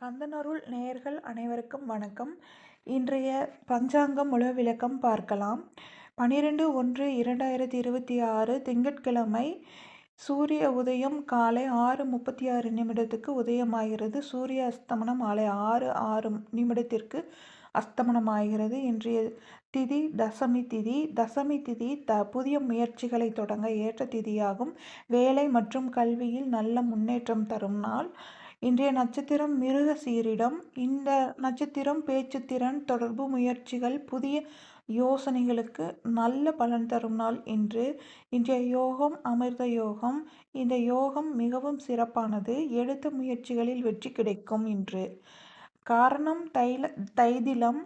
கந்தனருள் நேயர்கள் அனைவருக்கும் வணக்கம். இன்றைய பஞ்சாங்கம் உள விளக்கம் பார்க்கலாம். பனிரெண்டு ஒன்று இரண்டாயிரத்தி இருபத்தி ஆறு திங்கட்கிழமை சூரிய உதயம் காலை ஆறு முப்பத்தி ஆறு நிமிடத்துக்கு உதயமாகிறது. சூரிய அஸ்தமனம் மாலை ஆறு ஆறு நிமிடத்திற்கு அஸ்தமனமாகிறது. இன்றைய திதி தசமி திதி. தசமி திதி த புதிய முயற்சிகளை தொடங்க ஏற்ற திதியாகும். வேலை மற்றும் கல்வியில் நல்ல முன்னேற்றம் தரும் நாள். இன்றைய நட்சத்திரம் மிருக சீரிடம். இந்த நட்சத்திரம் பேச்சுத்திறன் தொடர்பு முயற்சிகள் புதிய யோசனைகளுக்கு நல்ல பலன் தரும் நாள் இன்று. இன்றைய யோகம் அமிர்த யோகம். இந்த யோகம் மிகவும் சிறப்பானது. எடுத்த முயற்சிகளில் வெற்றி கிடைக்கும் இன்று. காரணம் தைல தைதிலம்.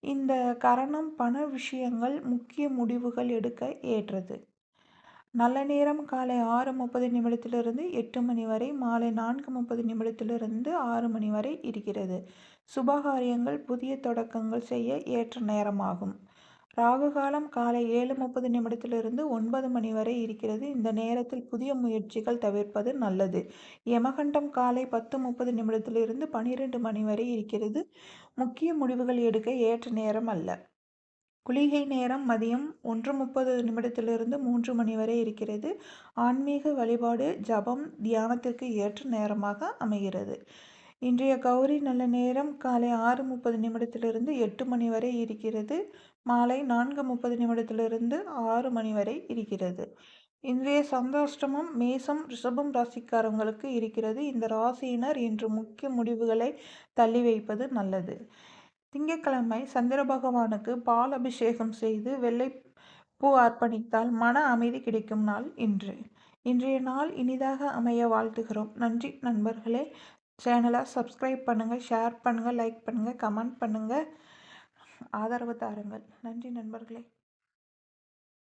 இந்த கரணம் பண விஷயங்கள் முக்கிய முடிவுகள் எடுக்க ஏற்றது. நல்ல நேரம் காலை ஆறு முப்பது நிமிடத்திலிருந்து எட்டு மணி வரை மாலை நான்கு முப்பது நிமிடத்திலிருந்து ஆறு மணி வரை இருக்கிறது. சுபகாரியங்கள் புதிய தொடக்கங்கள் செய்ய ஏற்ற நேரமாகும். ராகு காலம் காலை ஏழு முப்பது நிமிடத்திலிருந்து ஒன்பது மணி வரை இருக்கிறது. இந்த நேரத்தில் புதிய முயற்சிகள் தவிர்ப்பது நல்லது. யமகண்டம் காலை பத்து முப்பது நிமிடத்திலிருந்து பனிரெண்டு மணி வரை இருக்கிறது. முக்கிய முடிவுகள் எடுக்க ஏற்ற நேரம் அல்ல. குளிகை நேரம் மதியம் ஒன்று முப்பது நிமிடத்திலிருந்து மூன்று மணி வரை இருக்கிறது. ஆன்மீக வழிபாடு ஜபம் தியானத்திற்கு ஏற்ற நேரமாக அமைகிறது. இன்றைய கௌரி நல்ல நேரம் காலை ஆறு முப்பது நிமிடத்திலிருந்து எட்டு மணி வரை இருக்கிறது. மாலை நான்கு முப்பது நிமிடத்திலிருந்து ஆறு மணி வரை இருக்கிறது. இன்றைய சந்தோஷ்டமும் மேசம் ரிஷபம் ராசிக்காரங்களுக்கு இருக்கிறது. இந்த ராசியினர் இன்று முக்கிய முடிவுகளை தள்ளி வைப்பது நல்லது. திங்கட்கிழமை சந்திர பகவானுக்கு பால் அபிஷேகம் செய்து வெள்ளை பூ அர்ப்பணித்தால் மன அமைதி கிடைக்கும் நாள் இன்று. இன்றைய நாள் இனிதாக அமைய வாழ்த்துகிறோம். நன்றி நண்பர்களே. சேனலை சப்ஸ்கிரைப் பண்ணுங்கள் ஷேர் பண்ணுங்கள் லைக் பண்ணுங்கள் கமெண்ட் பண்ணுங்கள் ஆதரவு தாருங்கள். நன்றி நண்பர்களே.